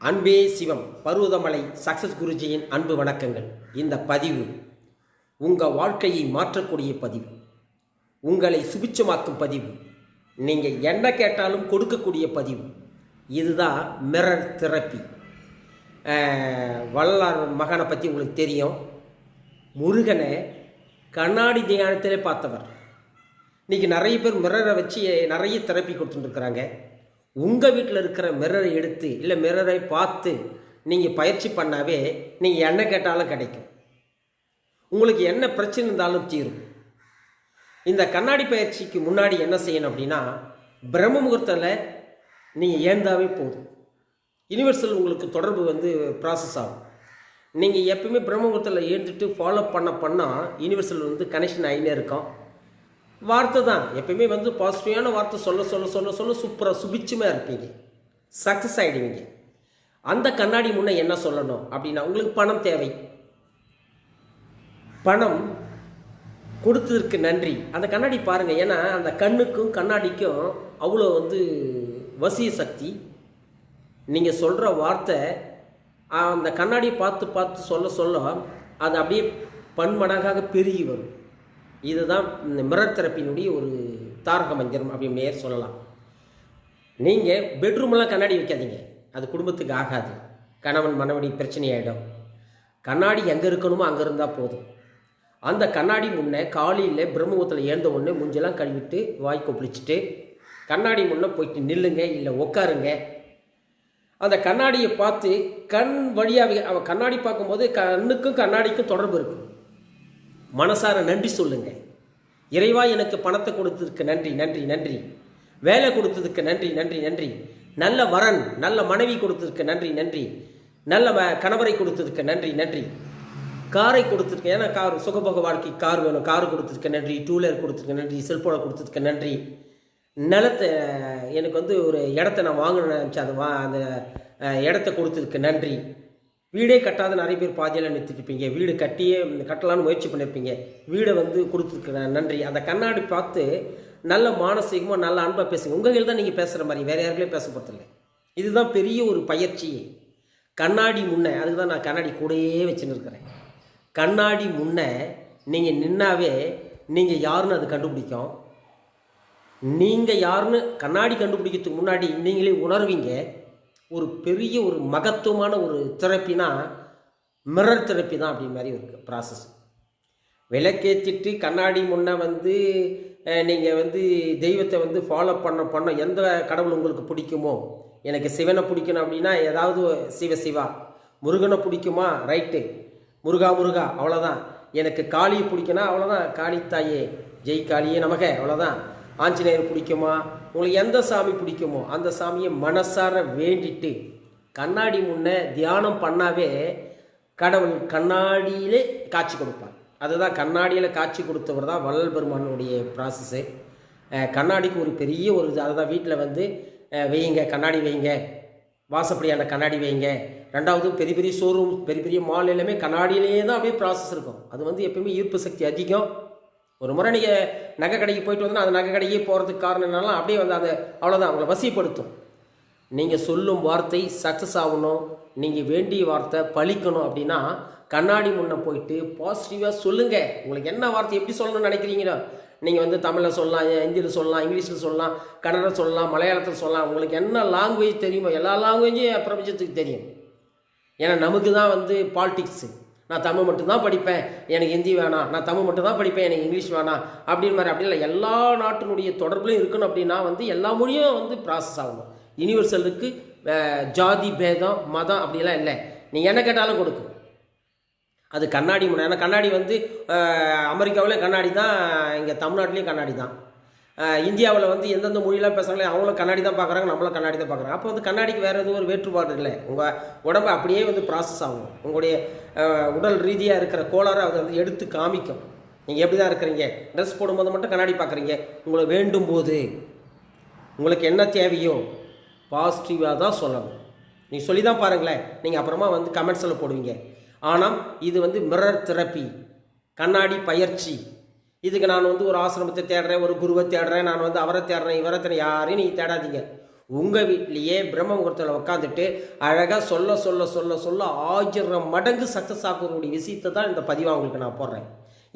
அன்பே சிவம் பருவதமலை சக்சஸ் குருஜியின் அன்பு வணக்கங்கள். இந்த பதிவு உங்கள் வாழ்க்கையை மாற்றக்கூடிய பதிவு. உங்களை சுபிச்சமாக்கும் பதிவு. நீங்கள் என்ன கேட்டாலும் கொடுக்கக்கூடிய பதிவு. இதுதான் மிரர் தெரப்பி வள்ளலார் மகனை பற்றி உங்களுக்கு தெரியும். முருகனை கண்ணாடி தியானத்திலே பார்த்தவர். இன்றைக்கி நிறைய பேர் மிரரை வச்சு நிறைய தெரப்பி கொடுத்துட்டுருக்குறாங்க உங்கள் வீட்டில் இருக்கிற மிரரை எடுத்து இல்லை மிரரை பார்த்து நீங்கள் பயிற்சி பண்ணாவே நீங்கள் என்ன கேட்டாலும் கிடைக்கும். உங்களுக்கு என்ன பிரச்சனை இருந்தாலும் தீரும். இந்த கண்ணாடி பயிற்சிக்கு முன்னாடி என்ன செய்யணும் அப்படின்னா பிரம்ம முகூர்த்தத்தில் நீங்கள் ஏந்தாவே போதும். யுனிவர்சல் உங்களுக்கு தொடர்பு வந்து ப்ராசஸ் ஆகும். நீங்கள் எப்பயுமே பிரம்ம முகூர்த்தத்தில் ஏந்துட்டு ஃபாலோ பண்ண பண்ணால் யூனிவர்சல் வந்து கனெக்ஷன் ஆகினே இருக்கும். வார்த்தை தான். எப்பயுமே வந்து பாசிட்டிவான வார்த்தை சொல்ல சொல்ல சொல்ல சொல்ல சூப்பராக சுபிச்சமாக இருப்பீங்க. சக்ஸஸ் ஆகிடுவீங்க அந்த கண்ணாடி முன்னே என்ன சொல்லணும் அப்படின்னா உங்களுக்கு பணம் தேவை. பணம் கொடுத்ததற்கு நன்றி. அந்த கண்ணாடி பாருங்கள் ஏன்னா அந்த கண்ணுக்கும் கண்ணாடிக்கும் அவ்வளோ வந்து வசிய சக்தி. நீங்கள் சொல்கிற வார்த்தை அந்த கண்ணாடி பார்த்து பார்த்து சொல்ல சொல்ல அது அப்படியே பன்மடங்காக பெருகி வரும். இதுதான் இந்த மிரர் தெரப்பினுடைய ஒரு தாரக மந்திரம் அப்படின்னு சொல்லலாம். நீங்கள் பெட்ரூமெல்லாம் கண்ணாடி வைக்காதீங்க. அது குடும்பத்துக்கு ஆகாது. கணவன் மனைவி பிரச்சனை ஆகிடும் கண்ணாடி எங்கே இருக்கணுமோ அங்கே இருந்தால் போதும். அந்த கண்ணாடி முன்னே காலையில் பிரம்மபுரத்தில் ஏந்த உடனே முஞ்செல்லாம் கழுவிட்டு வாய் கொப்பளிச்சுட்டு கண்ணாடி முன்னே போயிட்டு நில்லுங்க இல்லை உட்காருங்க அந்த கண்ணாடியை பார்த்து கண் வழியாக அவன் கண்ணாடி பார்க்கும்போது கண்ணுக்கும் கண்ணாடிக்கும் தொடர்பு இருக்கும் மனசார நன்றி சொல்லுங்க. இறைவா எனக்கு பணத்தை கொடுத்ததுக்கு நன்றி நன்றி நன்றி. வேலை கொடுத்ததுக்கு நன்றி நன்றி நன்றி. நல்ல வரன் நல்ல மனைவி கொடுத்ததுக்கு நன்றி நன்றி. நல்ல கணவரை கொடுத்ததுக்கு நன்றி நன்றி. காரை கொடுத்துருக்கு ஏன்னா கார் சுகபோக வாழ்க்கை கார் வேணும். கார் கொடுத்துருக்க நன்றி டூலர் கொடுத்துருக்க நன்றி செல்ஃபோனை கொடுத்துருக்க நன்றி. நிலத்தை எனக்கு வந்து ஒரு இடத்த நான் வாங்கணும்னு நினச்சேன். அது வா அந்த இடத்த கொடுத்துருக்க நன்றி. வீடே கட்டாத நிறைய பேர் பாதியில் நிறுத்திட்டுருப்பீங்க வீடு கட்டியே கட்டலான்னு முயற்சி பண்ணியிருப்பீங்க வீடை வந்து கொடுத்துருக்குறேன் நன்றி. அந்த கண்ணாடி பார்த்து நல்ல மானசீகமாக நல்ல அன்பாக பேசுங்க. உங்கள் தான் நீங்கள் பேசுகிற மாதிரி வேறு யாருக்குள்ளே பேச போகிறதில்ல இதுதான் பெரிய ஒரு பயிற்சி. கண்ணாடி முன்னே அதுக்கு தான் நான் கண்ணாடி கூடயே வச்சுன்னு இருக்கிறேன். கண்ணாடி முன்னே நீங்கள் நின்னாவே நீங்கள் யாருன்னு அது கண்டுபிடிக்கும். நீங்கள் யாருன்னு கண்ணாடி கண்டுபிடிக்கிறதுக்கு முன்னாடி நீங்களே உணர்வீங்க. ஒரு பெரிய ஒரு மகத்துவமான ஒரு தெரப்பினா மிரர் தெரப்பி தான் அப்படி மாதிரி ஒரு ப்ராசஸ் விளக்கேற்றிட்டு கண்ணாடி முன்னே வந்து நீங்கள் வந்து தெய்வத்தை வந்து ஃபாலோ பண்ண பண்ண எந்த கடவுள் உங்களுக்கு பிடிக்குமோ எனக்கு சிவனை பிடிக்கணும் அப்படின்னா ஏதாவது சிவ சிவா. முருகனை பிடிக்குமா? ரைட்டு முருகா முருகா அவ்வளோதான் எனக்கு காளியை பிடிக்குன்னா அவ்வளோதான் காளித்தாயே ஜெய் காளியே நமக அவ்வளோதான் ஆஞ்சநேயர் பிடிக்குமா? உங்களுக்கு எந்த சாமி பிடிக்குமோ அந்த சாமியை மனசார வேண்டிட்டு கண்ணாடி முன்னே தியானம் பண்ணாவே கடவுள் கண்ணாடியிலே காட்சி கொடுப்பார். அதுதான் கண்ணாடியில் காட்சி கொடுத்தவர் தான் வள்ளல் பெருமானுடைய ப்ராசஸ்ஸு கண்ணாடிக்கு ஒரு பெரிய ஒரு இது. அதுதான் வீட்டில் வந்து வையுங்க கண்ணாடி வைங்க வாசப்படியான கண்ணாடி வைங்க ரெண்டாவது பெரிய பெரிய ஷோரூம் பெரிய பெரிய மால் எல்லாமே கண்ணாடியிலேயே தான் அப்படியே ப்ராசஸ் இருக்கும். அது வந்து எப்பயுமே ஈர்ப்பு சக்தி அதிகம். ஒரு முறை நீங்கள் நகை கடைக்கு போயிட்டு வந்தோன்னா அந்த நகை கடையே போகிறதுக்கு காரணம் என்னன்னா அப்படியே வந்து அதை அவ்வளோதான் அவங்கள வசிப்படுத்தும் நீங்கள் சொல்லும் வார்த்தை சக்ஸஸ் ஆகணும். நீங்கள் வேண்டிய வார்த்தை பழிக்கணும் அப்படின்னா கண்ணாடி முன்னே போயிட்டு பாசிட்டிவாக சொல்லுங்கள் உங்களுக்கு என்ன வார்த்தை எப்படி சொல்லணும்னு நினைக்கிறீங்களோ? நீங்கள் வந்து தமிழில் சொல்லலாம் ஹிந்தியில் சொல்லலாம் இங்கிலீஷில் சொல்லலாம் கன்னடம் சொல்லலாம் மலையாளத்தில் சொல்லலாம். உங்களுக்கு என்ன லாங்குவேஜ் தெரியுமோ எல்லா லாங்குவேஜும் பிரபஞ்சத்துக்கு தெரியும். ஏன்னா நமக்கு தான் வந்து பாலிட்டிக்ஸு நான் தமிழ் மட்டும்தான் படிப்பேன் எனக்கு ஹிந்தி வேணாம். நான் தமிழ் மட்டும்தான் படிப்பேன் எனக்கு இங்கிலீஷ் வேணாம். அப்படின்னு மாதிரி அப்படி இல்லை. எல்லா நாட்டினுடைய தொடர்புலையும் இருக்கணும் அப்படின்னா வந்து எல்லா மொழியும் வந்து ப்ராசஸ் ஆகணும். யூனிவர்சலுக்கு ஜாதி பேதம் மதம் அப்படிலாம் இல்லை. நீ என்ன கேட்டாலும் கொடுக்கும் அது கண்ணாடி முனை. ஏன்னா கண்ணாடி வந்து அமெரிக்காவிலே கண்ணாடி தான் இங்கே தமிழ்நாட்டிலையும் கண்ணாடி தான். இந்தியாவில் வந்து எந்தெந்த மொழியெலாம் பேசுகிறாங்களோ அவங்களும் கண்ணாடி தான் பார்க்குறாங்க நம்மளும் கண்ணாடி தான் பார்க்குறாங்க. அப்போ வந்து கண்ணாடிக்கு வேறு எதுவும் ஒரு வேற்றுப்பாடு இல்லை. உங்கள் உடம்பு அப்படியே வந்து ப்ராசஸ் ஆகும். உங்களுடைய உடல் ரீதியாக இருக்கிற கோளாறை அதை வந்து எடுத்து காமிக்கும். நீங்கள் எப்படி தான் இருக்கிறீங்க? ட்ரெஸ் போடும்போது மட்டும் கண்ணாடி பார்க்குறீங்க. உங்களை வேண்டும் போது உங்களுக்கு என்ன தேவையோ பாசிட்டிவாக தான் சொல்லணும். நீங்கள் சொல்லி தான் பாருங்களேன். நீங்கள் அப்புறமா வந்து கமெண்ட்ஸில் போடுவீங்க. ஆனால் இது வந்து மிரர் தெரப்பி கண்ணாடி பயிற்சி. இதுக்கு நான் வந்து ஒரு ஆசிரமத்தை தேடுறேன் ஒரு குருவை தேடுறேன் நான் வந்து அவரை தேடுறேன் இவரை தேடுறேன் யாரையும் நீங்கள் தேடாதீங்க. உங்கள் வீட்லேயே பிரம்ம முகூர்த்தத்தில் உட்காந்துட்டு அழகாக சொல்ல சொல்ல சொல்ல சொல்ல ஆயிரம் மடங்கு சக்ஸஸ் ஆகக்கூடிய விஷயத்தை தான் இந்த பதிவாக உங்களுக்கு நான் போடுறேன்.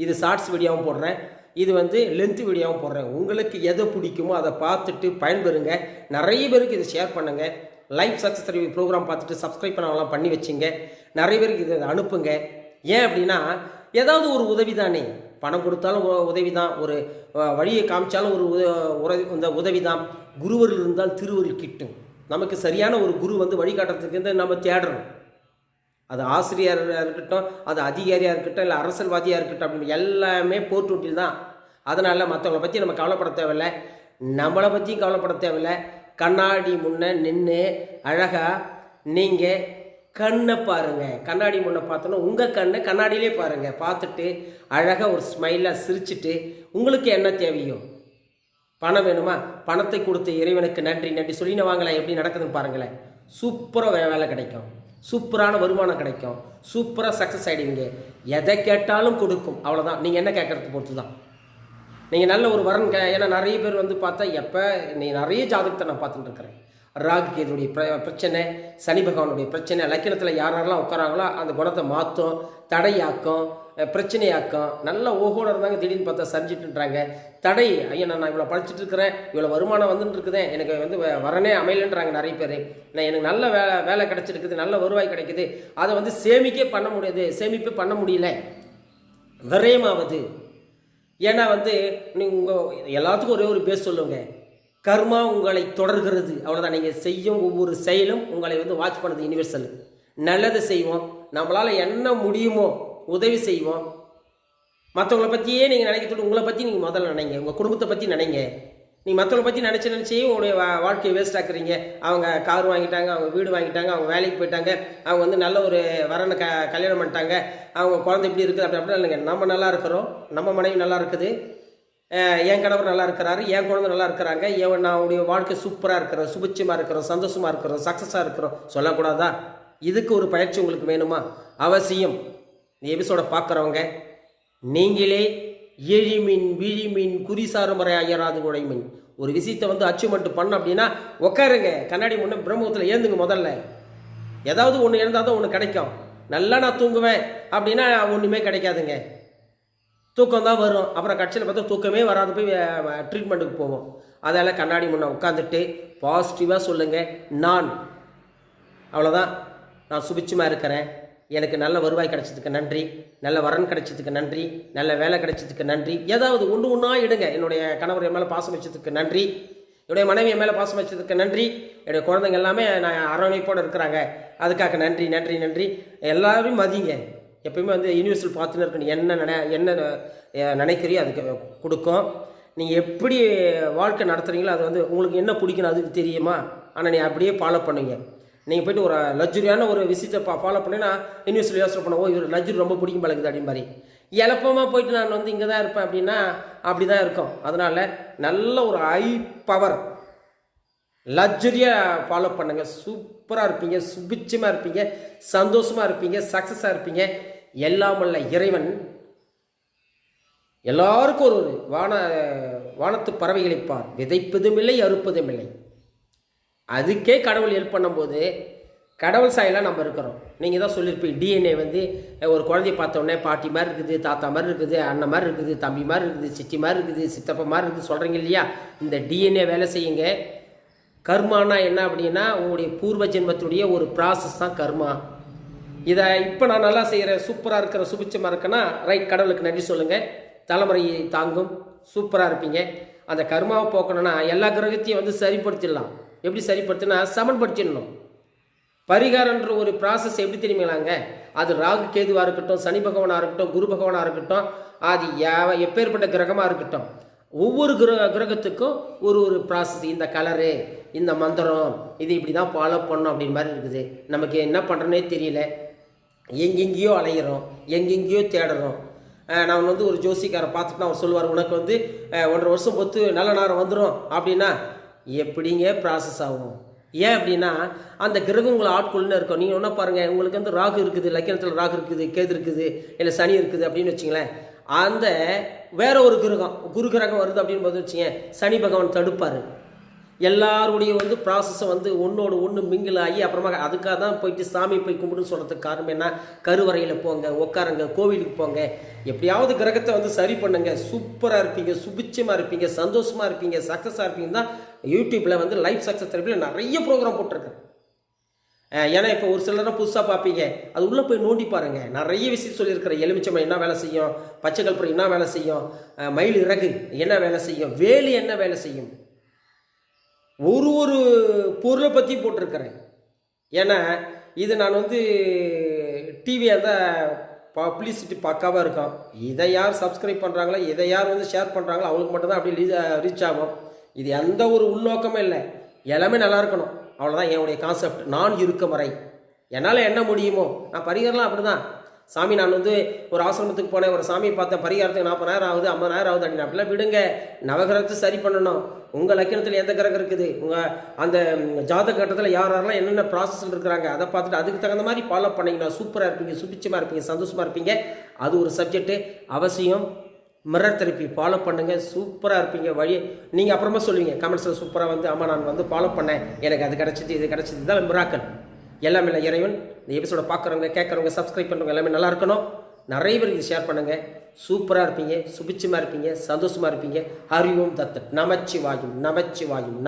இது ஷார்ட்ஸ் வீடியோவும் போடுறேன். இது வந்து லென்த் வீடியோவும் போடுறேன். உங்களுக்கு எதை பிடிக்குமோ அதை பார்த்துட்டு பயன்பெறுங்க. நிறைய பேருக்கு இதை ஷேர் பண்ணுங்கள் லைஃப் சக்ஸஸ் ரிவ்யூ ப்ரோக்ராம் பார்த்துட்டு சப்ஸ்கிரைப் பண்ணவெல்லாம் பண்ணி வச்சுங்க. நிறைய பேருக்கு இதை அனுப்புங்க. ஏன் அப்படின்னா ஏதாவது ஒரு உதவி தானே. பணம் கொடுத்தாலும் உதவி தான் ஒரு வழியை காமிச்சாலும் ஒரு உத- இந்த உதவி தான் குருவரில் இருந்தால் திருவருள் கிட்டும். நமக்கு சரியான ஒரு குரு வந்து வழிகாட்டுறதுக்கு வந்து நம்ம தேடுறோம். அது ஆசிரியராக இருக்கட்டும் அது அதிகாரியாக இருக்கட்டும் இல்லை அரசியல்வாதியாக இருக்கட்டும் அப்படின்னு எல்லாமே போர்ட்டூட்டில் தான் அதனால் மற்றவங்கள பற்றி நம்ம கவலைப்பட தேவையில்ல. நம்மளை பற்றியும் கவலைப்பட தேவையில்ல. கண்ணாடி முன்னே நின்று அழகாக நீங்கள் கண்ணை பாருங்கள் கண்ணாடி முன்னே பார்த்தோன்னா உங்கள் கண்ணை கண்ணாடியிலே பாருங்கள் பார்த்துட்டு அழகாக ஒரு ஸ்மைலாக சிரிச்சுட்டு உங்களுக்கு என்ன தேவையோ? பணம் வேணுமா? பணத்தை கொடுத்த இறைவனுக்கு நன்றி நன்றி. சொல்லின வாங்கலாம் எப்படி நடக்குதுன்னு பாருங்களேன். சூப்பராக வே வேலை கிடைக்கும். சூப்பரான வருமானம் கிடைக்கும். சூப்பராக சக்ஸஸ் ஆகிடுவீங்க எதை கேட்டாலும் கொடுக்கும். அவ்வளோதான் நீங்கள் என்ன கேட்குறது பொறுத்து தான் நீங்கள் நல்ல ஒரு வரன் கே ஏன்னா நிறைய பேர் வந்து பார்த்தா எப்போ நீ நிறைய ஜாதகத்தை நான் பார்த்துட்டு இருக்கிறேன். ராகு கேதுடைய பிர பிரச்சனை சனி பகவானுடைய பிரச்சனை லக்கணத்தில் யார் யாரெல்லாம் உட்காராங்களோ அந்த குணத்தை மாற்றும் தடையாக்கும் பிரச்சனையாக்கம் பிரச்சனையாக்கும் நல்ல ஓகோட இருந்தாங்க திடீர்னு பார்த்தா சரிஞ்சிட்டுன்றாங்க. தடை ஐயா நான் இவ்வளோ படிச்சுட்டு இருக்கிறேன் இவ்வளோ வருமானம் வந்துட்டு இருக்குதேன் எனக்கு வந்து வ- வரனே அமையலன்றாங்க நிறைய பேர். நான் எனக்கு நல்ல வேலை வேலை கிடச்சிருக்குது நல்ல வருவாய் கிடைக்குது. அதை வந்து சேமிக்கே பண்ண முடியாது சேமிப்பே பண்ண முடியல. விரயமாவது. ஏன்னா வந்து நீங்கள் உங்கள் எல்லாத்துக்கும் ஒரே ஒரு பேர் சொல்லுங்கள் கர்மா உங்களை தொடர்கிறது. அவ்வளோதான் நீங்கள் செய்யும் ஒவ்வொரு செயலும் உங்களை வந்து வாட்ச் பண்ணுது யூனிவர்சல் நல்லதை செய்வோம். நம்மளால் என்ன முடியுமோ உதவி செய்வோம். மற்றவங்கள பற்றியே நீங்கள் நினைக்கிறது உங்களை பற்றி நீங்கள் முதல்ல நினைங்க. உங்கள் குடும்பத்தை பற்றி நினைங்க. நீங்கள் மற்றவங்கள பற்றி நினச்சி நினச்சி உங்களுடைய வா- வாழ்க்கையை வேஸ்ட் ஆக்குறீங்க. அவங்க கார் வாங்கிட்டாங்க அவங்க வீடு வாங்கிட்டாங்க அவங்க வேலைக்கு போயிட்டாங்க. அவங்க வந்து நல்ல ஒரு வரனை க கல்யாணம் பண்ணிட்டாங்க. அவங்க குழந்தை இப்படி இருக்குது அப்படி அப்படி இல்லைங்க. நம்ம நல்லா இருக்கிறோம். நம்ம மனைவி நல்லா இருக்குது. என் கணவர் நல்லா இருக்கிறாரு என் குழந்தை நல்லா இருக்கிறாங்க. என் நான் உடைய வாழ்க்கை சூப்பராக இருக்கிறோம் சுபிட்சமாக இருக்கிறோம் சந்தோஷமாக இருக்கிறோம் சக்ஸஸாக இருக்கிறோம். சொல்லக்கூடாதா? இதுக்கு ஒரு பயிற்சி உங்களுக்கு வேணுமா? அவசியம். இந்த பார்க்குறவங்க நீங்களே எழிமின் விழிமின் குறிசாரமுறை ஐயராது உடைமின் ஒரு விஷயத்தை வந்து அச்சீவ்மெண்ட் பண்ண அப்படின்னா உட்காருங்க கண்ணாடி முன்னே பிரம்மத்தில் ஏந்துங்க முதல்ல. ஏதாவது ஒன்று இருந்தால் தான் ஒன்று கிடைக்கும். நல்லா நான் தூங்குவேன் அப்படின்னா ஒன்றுமே கிடைக்காதுங்க. தூக்கம் தான் வரும். அப்புறம் கட்சியில் பார்த்தா தூக்கமே வராது. போய் ட்ரீட்மெண்ட்டுக்கு போவோம். அதால் கண்ணாடி முன்னே உட்காந்துட்டு பாசிட்டிவாக சொல்லுங்கள் நான் அவ்வளோதான் நான் சுபிச்சமாக இருக்கிறேன். எனக்கு நல்ல வருவாய் கிடைச்சதுக்கு நன்றி. நல்ல வரன் கிடைச்சதுக்கு நன்றி. நல்ல வேலை கிடைச்சதுக்கு நன்றி. ஏதாவது ஒன்று ஒன்றா இடுங்க. என்னுடைய கணவர் என் மேலே பாசம் வச்சதுக்கு நன்றி. என்னுடைய மனைவி என் மேலே பாசம் வச்சதுக்கு நன்றி. என்னுடைய குழந்தைங்க எல்லாமே நான் அரவணைப்போடு இருக்கிறாங்க. அதுக்காக நன்றி நன்றி நன்றி. எல்லாரையும் மதிங்க. எப்பயுமே வந்து யூனிவர்சல் பார்த்துன்னு இருக்கணும் என்ன நினை என்ன நினைக்கிறியோ அதுக்கு கொடுக்கும். நீங்கள் எப்படி வாழ்க்கை நடத்துகிறீங்களோ அது வந்து உங்களுக்கு என்ன பிடிக்கணும் அதுக்கு தெரியுமா? ஆனால் நீ அப்படியே ஃபாலோ பண்ணுங்க. நீங்கள் போயிட்டு ஒரு லக்ஸுரியான ஒரு விஷயத்தை பா ஃபாலோ பண்ணினா யூனிவர்சிட்டி யோசனை பண்ணுவோம் ஓ இவர் லக்ஸுரி ரொம்ப பிடிக்கும் பழகுது அப்படின்னு மாதிரி எளப்பமாக போயிட்டு நான் வந்து இங்கே தான் இருப்பேன் அப்படின்னா அப்படி தான் இருக்கும். அதனால் நல்ல ஒரு ஹை பவர் லக்ஸுரியாக ஃபாலோ பண்ணுங்கள் சூப்பராக இருப்பீங்க சுபிட்சமாக இருப்பீங்க சந்தோஷமாக இருப்பீங்க சக்ஸஸாக இருப்பீங்க. எல்லாம் வல்ல இறைவன். எல்லாருக்கும் ஒரு ஒரு வான வானத்து பறவைகளைப்பார். விதைப்பதும் இல்லை அறுப்பதும் இல்லை அதுக்கே கடவுள் ஹெல்ப் பண்ணும்போது கடவுள் சாயலாக நம்ம இருக்கிறோம். நீங்கள் தான் சொல்லியிருப்பீங்க டிஎன்ஏ வந்து ஒரு குழந்தைய பார்த்தோன்னே பாட்டி மாதிரி இருக்குது தாத்தா மாதிரி இருக்குது அண்ணன் மாதிரி இருக்குது தம்பி மாதிரி இருக்குது சித்தி மாதிரி இருக்குது சித்தப்பா மாதிரி இருக்குது சொல்கிறீங்க இல்லையா? இந்த டிஎன்ஏ வேலை செய்யுங்க. கர்மானா என்ன அப்படின்னா உங்களுடைய பூர்வ ஜென்மத்துடைய ஒரு ப்ராசஸ் தான் கர்மா. இதை இப்போ நான் நல்லா செய்கிறேன் சூப்பராக இருக்கிற சுபிச்சமாக இருக்கேன்னா ரைட் கடவுளுக்கு நன்றி சொல்லுங்கள் தலைமுறையை தாங்கும் சூப்பராக இருப்பீங்க. அந்த கருமாவை போக்கணும்னா எல்லா கிரகத்தையும் வந்து சரிப்படுத்திடலாம். எப்படி சரிப்படுத்தினா சமன்படுத்திடணும். பரிகாரன்ற ஒரு ப்ராசஸ் எப்படி தெரியுங்களாங்க அது ராகு கேதுவாக இருக்கட்டும் சனி பகவானாக இருக்கட்டும் குரு பகவானாக இருக்கட்டும் அது யா- எப்பேற்பட்ட கிரகமாக இருக்கட்டும். ஒவ்வொரு கிரக கிரகத்துக்கும் ஒரு ஒரு ப்ராசஸ் இந்த கலரு இந்த மந்திரம் இது இப்படி தான் ஃபாலோ பண்ணணும் அப்படின்னு மாதிரி இருக்குது. நமக்கு என்ன பண்ணுறோன்னே தெரியல. எங்கெங்கேயோ அலையிறோம் எங்கெங்கேயோ தேடுறோம். நான் வந்து ஒரு ஜோசிக்காரை பார்த்துட்டு அவர் சொல்லுவார் உனக்கு வந்து ஒன்றரை வருஷம் பொத்து நல்ல நேரம் வந்துடும் அப்படின்னா எப்படிங்க ப்ராசஸ் ஆகும்? ஏன் அப்படின்னா அந்த கிரகம் உங்களை ஆட்கொள்ளுன்னு இருக்கும். நீங்கள் என்ன பாருங்கள் உங்களுக்கு வந்து ராகு இருக்குது லக்கணத்தில் ராகு இருக்குது கேது இருக்குது இல்லை சனி இருக்குது அப்படின்னு வச்சுங்களேன். அந்த வேற ஒரு கிரகம் குரு கிரகம் வருது அப்படின்னு பார்த்து வச்சுங்க சனி பகவான் தடுப்பார். எல்லாருடைய வந்து ப்ராசஸை வந்து ஒன்றோடு ஒன்று மிங்கிள் ஆகி அப்புறமா அதுக்காக தான் போயிட்டு சாமி போய் கும்பிடுன்னு சொல்கிறதுக்கு காரணம் என்ன? கருவறையில் போங்க உட்காருங்க கோவிலுக்கு போங்க. எப்படியாவது கிரகத்தை வந்து சரி பண்ணுங்க. சூப்பராக இருப்பீங்க சுபிச்சமாக இருப்பீங்க சந்தோஷமாக இருப்பீங்க சக்ஸஸாக இருப்பீங்க. தான் யூடியூப்பில் வந்து லைஃப் சக்ஸஸ் தெரப்பியில் நிறைய ப்ரோக்ராம் போட்டிருக்கேன். ஏன்னா இப்போ ஒரு சிலரை புதுசாக பார்ப்பீங்க? அது உள்ளே போய் நோண்டி பாருங்கள் நிறைய விஷயம் சொல்லியிருக்கிறேன் எலுமிச்சம்பழம் என்ன வேலை செய்யும்? பச்சை கற்பூரம் என்ன வேலை செய்யும்? மயில் இறகு என்ன வேலை செய்யும்? வேலி என்ன வேலை செய்யும்? ஒரு ஒரு பொருளை பற்றி போட்டிருக்கிறேன். ஏன்னா இது நான் வந்து டிவியாக இருந்தால் பப்ளிசிட்டி பக்காவாக இருக்கும். இதை யார் சப்ஸ்கிரைப் பண்ணுறாங்களோ இதை யார் வந்து ஷேர் பண்ணுறாங்களோ அவங்களுக்கு மட்டும்தான் அப்படியே ரீச் ஆகும். இது எந்த ஒரு உள்நோக்கமே இல்லை. எல்லாமே நல்லா இருக்கணும். அவ்வளோதான் என்னுடைய கான்செப்ட் நான் இருக்கும் வரை. என்னால் என்ன முடியுமோ நான் பரிகாரம்லாம் அப்படி தான் சாமி நான் வந்து ஒரு ஆசிரமத்துக்கு போனேன் ஒரு சாமியை பார்த்தேன் பரிகாரத்துக்கு நாற்பதாயிரம் ஆகுது ஐம்பதாயிரம் ஆகுது அப்படின்னு அப்படிலாம் விடுங்க. நவகிரகத்தை சரி பண்ணணும். உங்கள் லக்கணத்தில் எந்த கிரகம் இருக்குது? உங்கள் அந்த ஜாதக கட்டத்தில் யார் யாரெல்லாம் என்னென்ன ப்ராசஸில் இருக்கிறாங்க அதை பார்த்துட்டு அதுக்கு தகுந்த மாதிரி ஃபாலோ பண்ணிங்கன்னா சூப்பராக இருப்பீங்க சுபிச்சமாக இருப்பீங்க சந்தோஷமாக இருப்பீங்க. அது ஒரு சப்ஜெக்ட்டு அவசியம் மிரர் தெரப்பி ஃபாலோ பண்ணுங்கள் சூப்பராக இருப்பீங்க வழி. நீங்கள் அப்புறமா சொல்லுவீங்க கமெண்ட்ஸில் சூப்பராக வந்து ஆமாம் நான் வந்து ஃபாலோ பண்ணேன் எனக்கு அது கிடச்சிது இது கிடச்சிது தான் மிராக்கள் எல்லாமே இல்லை இறைவன் இந்த எபிசோட பார்க்குறவங்க கேட்குறவங்க சப்ஸ்கிரைப் பண்ணுறவங்க எல்லாமே நல்லா இருக்கணும். நிறைய பேருக்கு இது ஷேர் பண்ணுங்கள் சூப்பராக இருப்பீங்க சுபிச்சமாக இருப்பீங்க சந்தோஷமாக இருப்பீங்க. ஹரி ஓம் தத்து நமச்சி வாயும் நமச்சி வாயும்